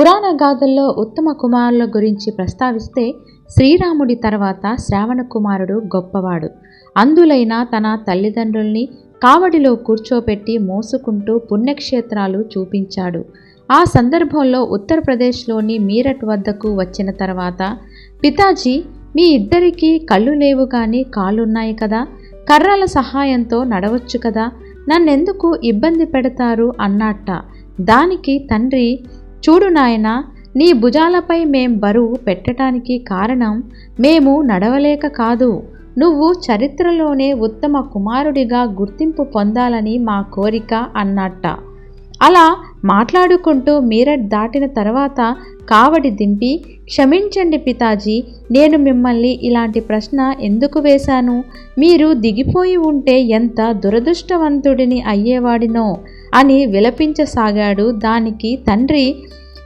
పురాణ గాథల్లో ఉత్తమ కుమారుల గురించి ప్రస్తావిస్తే శ్రీరాముడి తర్వాత శ్రావణ కుమారుడు గొప్పవాడు. అందులైన తన తల్లిదండ్రుల్ని కావడిలో కూర్చోపెట్టి మోసుకుంటూ పుణ్యక్షేత్రాలు చూపించాడు. ఆ సందర్భంలో ఉత్తరప్రదేశ్లోని మీరట్ వద్దకు వచ్చిన తర్వాత పితాజీ మీ ఇద్దరికీ కళ్ళు లేవు కానీ కాళ్ళున్నాయి కదా. కర్రల సహాయంతో నడవచ్చు కదా. నన్నెందుకు ఇబ్బంది పెడతారు? అన్నట్ట దానికి తండ్రి చూడు నాయన నీ భుజాలపై మేం బరువు పెట్టడానికి కారణం మేము నడవలేక కాదు. నువ్వు చరిత్రలోనే ఉత్తమ కుమారుడిగా గుర్తింపు పొందాలని మా కోరిక అన్నట్ట. అలా మాట్లాడుకుంటూ మీరట్ దాటిన తర్వాత కావడి దింపి క్షమించండి పితాజీ నేను మిమ్మల్ని ఇలాంటి ప్రశ్న ఎందుకు వేశాను? మీరు దిగిపోయి ఉంటే ఎంత దురదృష్టవంతుడిని అయ్యేవాడినో అని విలపించసాగాడు దానికి తండ్రి.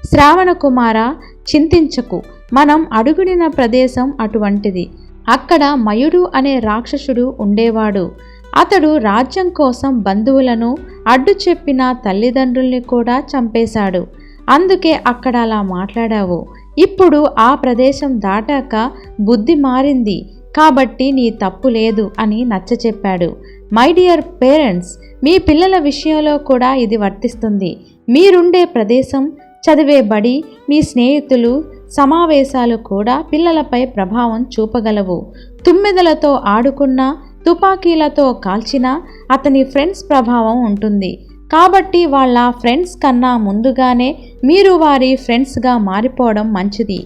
శ్రావణ కుమార చింతించకు. మనం అడుగుడిన ప్రదేశం అటువంటిది. అక్కడ మయుడు అనే రాక్షసుడు ఉండేవాడు. అతడు రాజ్యం కోసం బంధువులను అడ్డు చెప్పిన తల్లిదండ్రుల్ని కూడా చంపేశాడు. అందుకే అక్కడ అలా మాట్లాడావు. ఇప్పుడు ఆ ప్రదేశం దాటాక బుద్ధి మారింది. కాబట్టి నీ తప్పు లేదు అని నచ్చచెప్పాడు. మై డియర్ పేరెంట్స్ మీ పిల్లల విషయంలో కూడా ఇది వర్తిస్తుంది. మీరుండే ప్రదేశం చదివే బడి మీ స్నేహితులు సమావేశాలు కూడా పిల్లలపై ప్రభావం చూపగలవు. తుమ్మెదలతో ఆడుకున్నా తుపాకీలతో కాల్చినా అతని ఫ్రెండ్స్ ప్రభావం ఉంటుంది. కాబట్టి వాళ్ళ ఫ్రెండ్స్ కన్నా ముందుగానే మీరు వారి ఫ్రెండ్స్గా మారిపోవడం మంచిది.